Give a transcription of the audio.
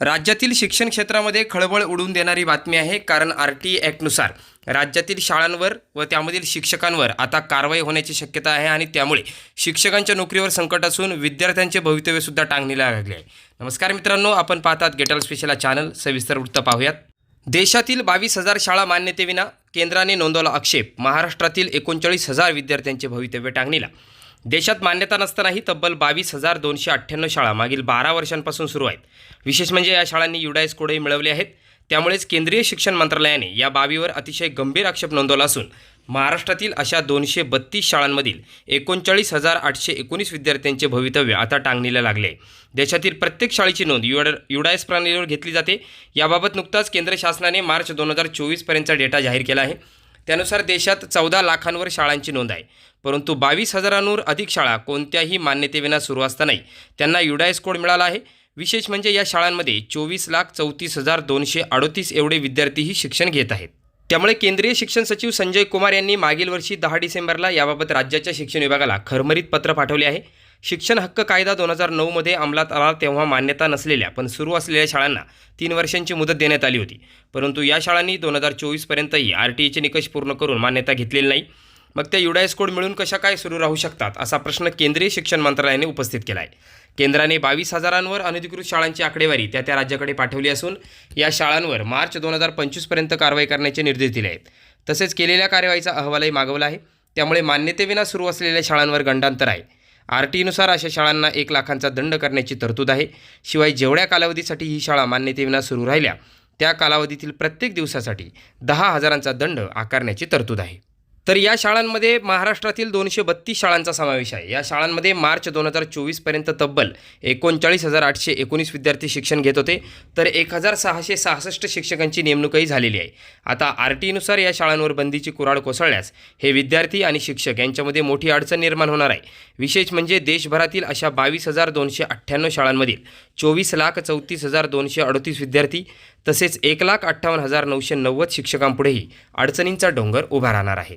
राज्यातील शिक्षण क्षेत्रामध्ये खळबळ उडवून देणारी बातमी आहे कारण आर टी ॲक्टनुसार राज्यातील शाळांवर व त्यामधील शिक्षकांवर आता कारवाई होण्याची शक्यता आहे आणि त्यामुळे शिक्षकांच्या नोकरीवर संकट असून विद्यार्थ्यांचे भवितव्यसुद्धा टांगणीला लागले आहे. नमस्कार मित्रांनो आपण पाहतात गेटल स्पेशला चॅनल. सविस्तर वृत्त पाहूयात. देशातील बावीस हजार शाळा मान्यतेविना केंद्राने नोंदवला आक्षेप. महाराष्ट्रातील एकोणचाळीस हजार विद्यार्थ्यांचे भवितव्य टांगणीला. देशात मान्यता नसतानाही तब्बल बावीस हजार दोनशे अठ्ठ्याण्णव शाळा मागील बारा वर्षांपासून सुरू आहेत. विशेष म्हणजे या शाळांनी युडायस कोडही मिळवले आहेत. त्यामुळेच केंद्रीय शिक्षण मंत्रालयाने या बाबीवर अतिशय गंभीर आक्षेप नोंदवला असून महाराष्ट्रातील अशा दोनशे बत्तीस शाळांमधील एकोणचाळीस हजार आठशे एकोणीस विद्यार्थ्यांचे भवितव्य आता टांगणीला लागले. आहे देशातील प्रत्येक शाळेची नोंद युड युडायस प्रणालीवर घेतली जाते. याबाबत नुकताच केंद्र शासनाने मार्च दोन हजार चोवीसपर्यंतचा डेटा जाहीर केला आहे. त्यानुसार देशात चौदा लाखांवर शाळांची नोंद आहे. परंतु बावीस हजारांवर अधिक शाळा कोणत्याही मान्यतेविना सुरू असतानाही त्यांना युडायस कोड मिळाला आहे. विशेष म्हणजे या शाळांमध्ये चोवीस लाख चौतीस हजार दोनशे अडोतीस एवढे विद्यार्थीही शिक्षण घेत आहेत. त्यामुळे केंद्रीय शिक्षण सचिव संजय कुमार यांनी मागील वर्षी दहा डिसेंबरला याबाबत राज्याच्या शिक्षण विभागाला खरमरीत पत्र पाठवले आहे. शिक्षण हक्क कायदा दोन हजार नऊमध्ये अंमलात आला तेव्हा मान्यता नसलेल्या पण सुरू असलेल्या शाळांना तीन वर्षांची मुदत देण्यात आली होती. परंतु या शाळांनी दोन हजार चोवीसपर्यंतही आर टी ईचे निकष पूर्ण करून मान्यता घेतलेली नाही. मग त्या युडायस कोड मिळून कशा काय सुरू राहू शकतात असा प्रश्न केंद्रीय शिक्षण मंत्रालयाने उपस्थित केला आहे केंद्राने बावीस हजारांवर अनधिकृत शाळांची आकडेवारी त्या त्या राज्याकडे पाठवली असून या शाळांवर मार्च दोन हजार पंचवीसपर्यंत कारवाई करण्याचे निर्देश दिले आहेत. तसेच केलेल्या कार्यवाहीचा अहवालही मागवला आहे. त्यामुळे मान्यतेविना सुरू असलेल्या शाळांवर गंडांतर आहे. आर टीनुसार अशा शाळांना एक लाखांचा दंड करण्याची तरतूद आहे. शिवाय जेवढ्या कालावधीसाठी ही शाळा मान्यतेविना सुरू राहिल्या त्या कालावधीतील प्रत्येक दिवसासाठी दहा हजारांचा दंड आकारण्याची तरतूद आहे. तर या शाळांमध्ये महाराष्ट्रातील दोनशे बत्तीस शाळांचा समावेश आहे. या शाळांमध्ये मार्च दोन हजार चोवीसपर्यंत तब्बल एकोणचाळीस हजार आठशे एकोणीस विद्यार्थी शिक्षण घेत होते. तर एक हजार सहाशे सहासष्ट शिक्षकांची नेमणूकही झालेली आहे. आता आर टीनुसार या शाळांवर बंदीची कुराड कोसळल्यास हे विद्यार्थी आणि शिक्षक यांच्यामध्ये मोठी अडचण निर्माण होणार आहे. विशेष म्हणजे देशभरातील अशा बावीस हजार दोनशे अठ्ठ्याण्णव शाळांमधील चोवीस लाख चौतीस हजार दोनशे अडतीस विद्यार्थी तसेच एक लाख अठ्ठावन्न हजार नऊशे नव्वद शिक्षकांपुढेही अडचणींचा डोंगर उभा राहणार आहे.